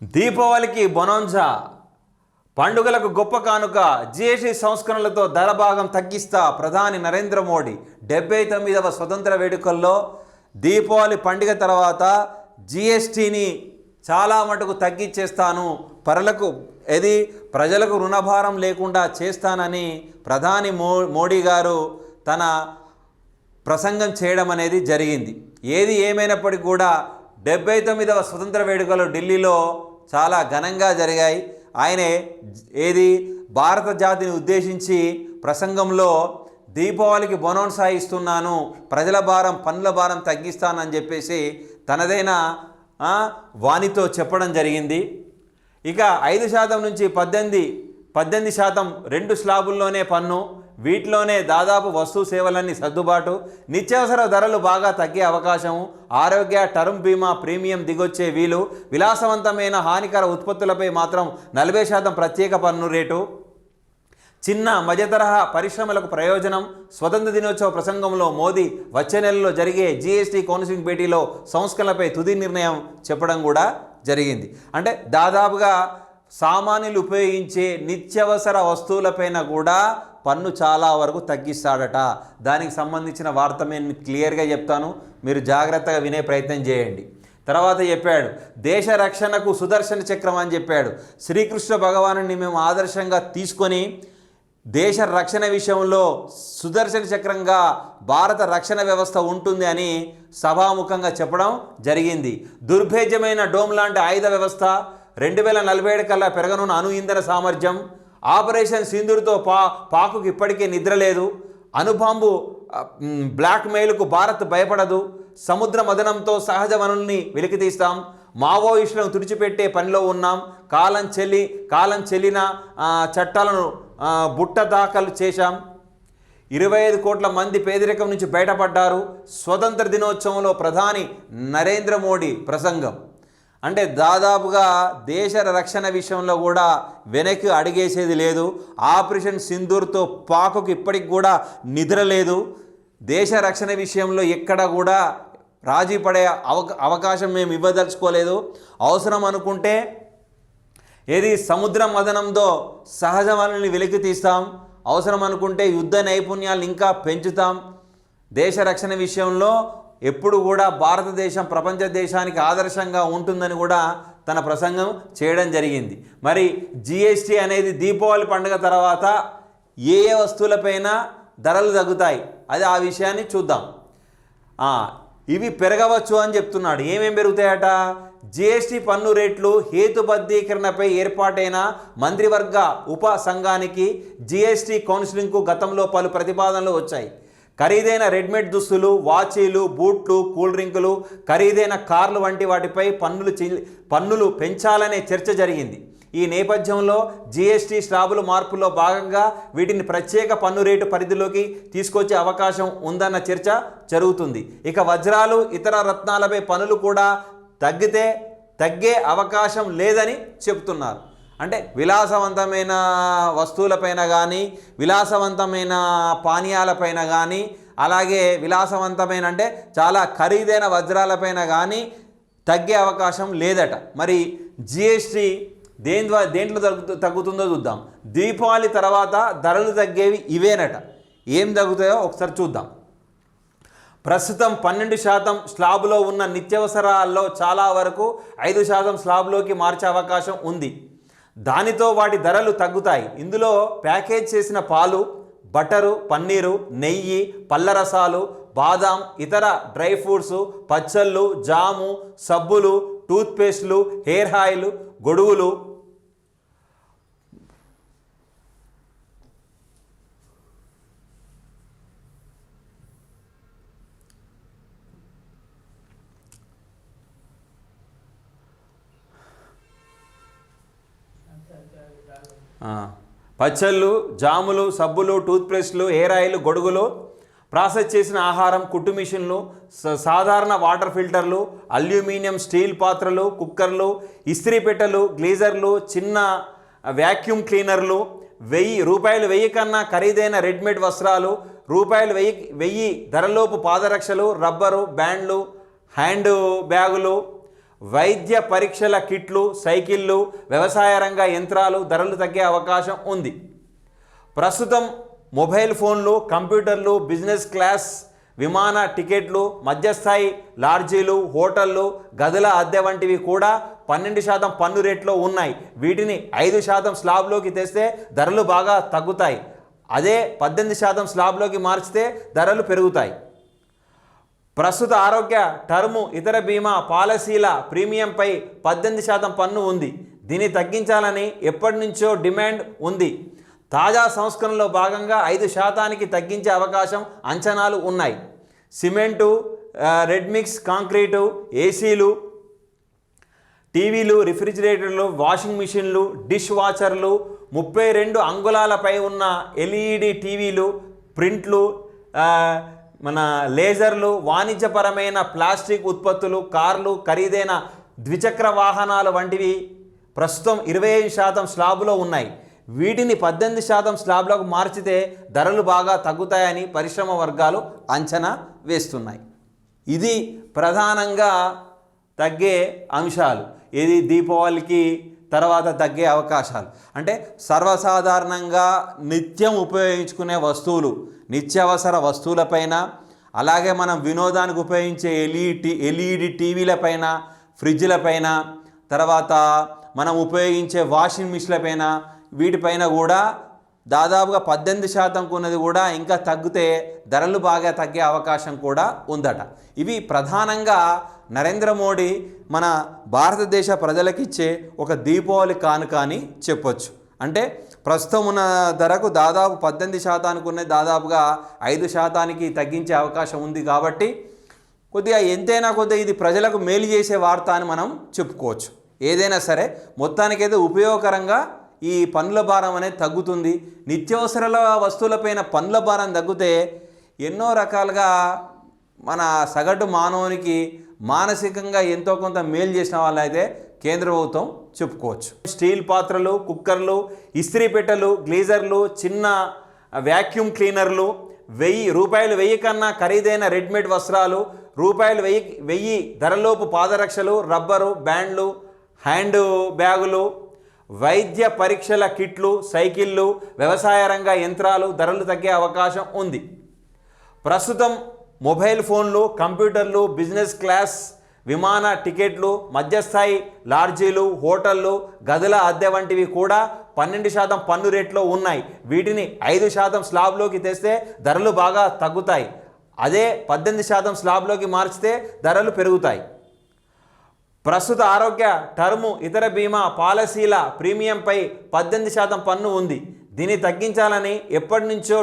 దీపావళికి బొనాంజా పండుగలకు గొప్ప కానుక జిఎస్టి సంస్కరణలతో ధర భాగం తగ్గిస్తా ప్రధాని నరేంద్ర మోడీ. డెబ్బై తొమ్మిదవ స్వతంత్ర వేడుకల్లో దీపావళి పండుగ తర్వాత జీఎస్టీని చాలా మటుకు తగ్గించేస్తాను పరలకు ఇది ప్రజలకు రుణభారం లేకుండా చేస్తానని ప్రధాని మో మోడీ గారు తన ప్రసంగం చేయడం అనేది జరిగింది. ఏది ఏమైనప్పటికీ కూడా డెబ్బై తొమ్మిదవ స్వతంత్ర వేడుకలు ఢిల్లీలో చాలా ఘనంగా జరిగాయి. ఆయనే ఏది? భారత జాతిని ఉద్దేశించి ప్రసంగంలో దీపావళికి బొనోన్సా ఇస్తున్నాను ప్రజల భారం పనుల భారం తగ్గిస్తానని చెప్పేసి తనదైన వాణితో చెప్పడం జరిగింది. ఇక ఐదు శాతం నుంచి పద్దెనిమిది పద్దెనిమిది శాతం రెండు స్లాబుల్లోనే పన్ను వీటిలోనే దాదాపు వస్తు సేవలన్నీ సర్దుబాటు. నిత్యావసర ధరలు బాగా తగ్గే అవకాశం. ఆరోగ్య టర్మ్ బీమా ప్రీమియం దిగొచ్చే వీలు. విలాసవంతమైన హానికర ఉత్పత్తులపై మాత్రం నలభై శాతం ప్రత్యేక పన్ను రేటు. చిన్న మధ్య తరహా పరిశ్రమలకు ప్రయోజనం. స్వతంత్ర దినోత్సవ ప్రసంగంలో మోదీ వచ్చే నెలలో జరిగే జీఎస్టీ కౌన్సిలింగ్ భేటీలో సంస్కరణలపై తుది నిర్ణయం చెప్పడం కూడా జరిగింది. అంటే దాదాపుగా సామాన్యులు ఉపయోగించే నిత్యవసర వస్తువులపైన కూడా పన్ను చాలా వరకు తగ్గిస్తాడట. దానికి సంబంధించిన వార్త నేను క్లియర్గా చెప్తాను. మీరు జాగ్రత్తగా వినే ప్రయత్నం చేయండి. తర్వాత చెప్పాడు దేశ రక్షణకు సుదర్శన చక్రం అని చెప్పాడు. శ్రీకృష్ణ భగవాను మేము ఆదర్శంగా తీసుకొని దేశ రక్షణ విషయంలో సుదర్శన చక్రంగా భారత రక్షణ వ్యవస్థ ఉంటుంది అని సభాముఖంగా చెప్పడం జరిగింది. దుర్భేద్యమైన డోమ్ లాంటి ఆయుధ వ్యవస్థ రెండు వేల నలభై ఏడు కల్లా పెరగనున్న అణు ఇంధన సామర్థ్యం ఆపరేషన్ సింధూర్తో పా పాకుకు ఇప్పటికే నిద్ర లేదు. అనుబాంబు బ్లాక్మెయిల్కు భారత్ భయపడదు. సముద్ర మదనంతో సహజ వనరుల్ని వెలికితీస్తాం. మావోయిస్టులను తుడిచిపెట్టే పనిలో ఉన్నాం. కాలం చెల్లి కాలం చెల్లిన చట్టాలను బుట్ట దాఖలు చేశాం. ఇరవై ఐదు కోట్ల మంది పేదరికం నుంచి బయటపడ్డారు. స్వతంత్ర దినోత్సవంలో ప్రధాని నరేంద్ర మోడీ ప్రసంగం. అంటే దాదాపుగా దేశ రక్షణ విషయంలో కూడా వెనక్కి అడిగేసేది లేదు. ఆపరేషన్ సింధూర్తో పాకుకు ఇప్పటికి కూడా నిద్ర లేదు. దేశ రక్షణ విషయంలో ఎక్కడ కూడా రాజీ పడే అవక అవకాశం మేము ఇవ్వదలుచుకోలేదు. అవసరం అనుకుంటే ఏది సముద్ర మదనంతో సహజ వనరుల్ని వెలికి తీస్తాం. అవసరం అనుకుంటే యుద్ధ నైపుణ్యాలను ఇంకా పెంచుతాం. దేశ రక్షణ విషయంలో ఎప్పుడు కూడా భారతదేశం ప్రపంచ దేశానికి ఆదర్శంగా ఉంటుందని కూడా తన ప్రసంగం చేయడం జరిగింది. మరి జిఎస్టీ అనేది దీపావళి పండుగ తర్వాత ఏ ఏ వస్తువులపైన ధరలు తగ్గుతాయి? అది ఆ విషయాన్ని చూద్దాం. ఇవి పెరగవచ్చు అని చెప్తున్నాడు. ఏమేం పెరుగుతాయట? జిఎస్టి పన్ను రేట్లు హేతుబద్ధీకరణపై ఏర్పాటైన మంత్రివర్గ ఉప సంఘానికి జిఎస్టి కౌన్సిలింగ్కు గతంలో పలు ప్రతిపాదనలు వచ్చాయి. ఖరీదైన రెడీమేడ్ దుస్తులు వాచీలు బూట్లు కూల్ డ్రింకులు ఖరీదైన కార్లు వంటి వాటిపై పన్నులు పన్నులు పెంచాలనే చర్చ జరిగింది. ఈ నేపథ్యంలో జీఎస్టీ స్లాబుల మార్పులో భాగంగా వీటిని ప్రత్యేక పన్ను రేటు పరిధిలోకి తీసుకొచ్చే అవకాశం ఉందన్న చర్చ జరుగుతుంది. ఇక వజ్రాలు ఇతర రత్నాలపై పనులు కూడా తగ్గితే తగ్గే అవకాశం లేదని చెప్తున్నారు అంటే విలాసవంతమైన వస్తువులపైన కానీ విలాసవంతమైన పానీయాలపైన కానీ అలాగే విలాసవంతమైన అంటే చాలా ఖరీదైన వజ్రాలపైన కానీ తగ్గే అవకాశం లేదట. మరి జిఎస్టీ దేని ద్వారా దేంట్లో తగ్గు తగ్గుతుందో చూద్దాం. దీపావళి తర్వాత ధరలు తగ్గేవి ఇవేనట. ఏం తగ్గుతాయో ఒకసారి చూద్దాం. ప్రస్తుతం పన్నెండు శాతం స్లాబ్లో ఉన్న నిత్యావసరాల్లో చాలా వరకు ఐదు శాతం స్లాబ్లోకి మార్చే అవకాశం ఉంది. దానితో వాటి ధరలు తగ్గుతాయి. ఇందులో ప్యాకేజ్ చేసిన పాలు బటరు పన్నీరు నెయ్యి పళ్ళ రసాలు బాదాం ఇతర డ్రై ఫ్రూట్స్ పచ్చళ్ళు జాము సబ్బులు టూత్పేస్ట్లు హెయిర్ ఆయిల్ గొడుగులు ఆ, పచ్చళ్ళు జాములు సబ్బులు టూత్పేస్ట్లు హెయిర్ ఆయిల్ గొడుగులు ప్రాసెస్ చేసిన ఆహారం కుట్టు మిషన్లు సాధారణ వాటర్ ఫిల్టర్లు అల్యూమినియం స్టీల్ పాత్రలు కుక్కర్లు ఇస్త్రీ పెట్టెలు గ్లీజర్లు చిన్న వ్యాక్యూమ్ క్లీనర్లు వెయ్యి రూపాయలు వెయ్యి కన్నా ఖరీదైన రెడీమేడ్ వస్త్రాలు రూపాయలు వెయ్యి వెయ్యి ధరలోపు పాదరక్షలు రబ్బరు బ్యాండ్లు హ్యాండ్ బ్యాగులు వైద్య పరీక్షల కిట్లు సైకిళ్ళు వ్యవసాయ రంగ యంత్రాలు ధరలు తగ్గే అవకాశం ఉంది. ప్రస్తుతం మొబైల్ ఫోన్లు కంప్యూటర్లు బిజినెస్ క్లాస్ విమాన టికెట్లు మధ్యస్థాయి లాడ్జీలు హోటళ్ళు గదుల అద్దె వంటివి కూడా పన్నెండు శాతం పన్ను రేట్లో ఉన్నాయి. వీటిని ఐదు శాతం స్లాబ్లోకి తెస్తే ధరలు బాగా తగ్గుతాయి. అదే పద్దెనిమిది శాతం స్లాబ్లోకి మార్చితే ధరలు పెరుగుతాయి. ప్రస్తుత ఆరోగ్య టర్ము ఇతర బీమా పాలసీల ప్రీమియంపై పద్దెనిమిది శాతం పన్ను ఉంది. దీన్ని తగ్గించాలని ఎప్పటి నుంచో డిమాండ్ ఉంది. తాజా సంస్కరణలో భాగంగా ఐదు శాతానికి తగ్గించే అవకాశం అంచనాలు ఉన్నాయి. Cement ready mix ready mix concrete ఏసీలు టీవీలు రిఫ్రిజిరేటర్లు వాషింగ్ మిషన్లు డిష్ వాచర్లు ముప్పై రెండు అంగుళాలపై ఉన్న ఎల్ఈడి టీవీలు ప్రింట్లు మన లేజర్లు వాణిజ్యపరమైన ప్లాస్టిక్ ఉత్పత్తులు కార్లు ఖరీదైన ద్విచక్ర వాహనాలు వంటివి ప్రస్తుతం ఇరవై ఐదు శాతం స్లాబులో ఉన్నాయి. వీటిని పద్దెనిమిది శాతం స్లాబ్లకు మార్చితే ధరలు బాగా తగ్గుతాయని పరిశ్రమ వర్గాలు అంచనా వేస్తున్నాయి. ఇది ప్రధానంగా తగ్గే అంశాలు. ఇది దీపావళికి తర్వాత తగ్గే అవకాశాలు. అంటే సర్వసాధారణంగా నిత్యం ఉపయోగించుకునే వస్తువులు నిత్యావసర వస్తువులపైన అలాగే మనం వినోదానికి ఉపయోగించే ఎల్ఈటి ఎల్ఈడి టీవీలపైన ఫ్రిడ్జ్లపైన తర్వాత మనం ఉపయోగించే వాషింగ్ మిషన్లపైన వీటిపైన కూడా దాదాపుగా పద్దెనిమిది శాతంకు ఉన్నది కూడా ఇంకా తగ్గితే ధరలు బాగా తగ్గే అవకాశం కూడా ఉందట. ఇవి ప్రధానంగా నరేంద్ర మోడీ మన భారతదేశ ప్రజలకిచ్చే ఒక దీపావళి కానుక అని చెప్పొచ్చు. అంటే ప్రస్తుతం ఉన్న ధరకు దాదాపు పద్దెనిమిది శాతానికి ఉన్నది దాదాపుగా ఐదు శాతానికి తగ్గించే అవకాశం ఉంది కాబట్టి కొద్దిగా ఎంతైనా కొద్దిగా ఇది ప్రజలకు మేలు చేసే వార్త అని మనం చెప్పుకోవచ్చు. ఏదైనా సరే మొత్తానికైతే ఉపయోగకరంగా ఈ పనుల భారం అనేది తగ్గుతుంది. నిత్యావసరాల వస్తువులపైన పనుల భారం తగ్గితే ఎన్నో రకాలుగా మన సగటు మానవునికి మానసికంగా ఎంతో కొంత మేలు చేసిన వాళ్ళైతే కేంద్ర ప్రభుత్వం చెప్పుకోవచ్చు. స్టీల్ పాత్రలు కుక్కర్లు ఇస్త్రీ పెట్టెలు గ్లీజర్లు చిన్న వ్యాక్యూమ్ క్లీనర్లు వెయ్యి రూపాయలు వెయ్యి కన్నా ఖరీదైన రెడీమేడ్ వస్త్రాలు రూపాయలు వెయ్యి వెయ్యి ధరలోపు పాదరక్షలు రబ్బరు బ్యాండ్లు హ్యాండ్ బ్యాగులు వైద్య పరీక్షల కిట్లు సైకిళ్ళు వ్యవసాయ రంగ యంత్రాలు ధరలు తగ్గే అవకాశం ఉంది. ప్రస్తుతం మొబైల్ ఫోన్లు కంప్యూటర్లు బిజినెస్ క్లాస్ విమాన టికెట్లు మధ్యస్థాయి లాడ్జీలు హోటళ్ళు గదుల అద్దె వంటివి కూడా పన్నెండు శాతం పన్ను రేట్లో ఉన్నాయి. వీటిని ఐదు శాతం స్లాబ్లోకి తెస్తే ధరలు బాగా తగ్గుతాయి. అదే పద్దెనిమిది శాతం స్లాబ్లోకి మార్చితే ధరలు పెరుగుతాయి. ప్రస్తుత ఆరోగ్య టర్ము ఇతర బీమా పాలసీల ప్రీమియంపై పద్దెనిమిది శాతం పన్ను ఉంది. దీన్ని తగ్గించాలని ఎప్పటి నుంచో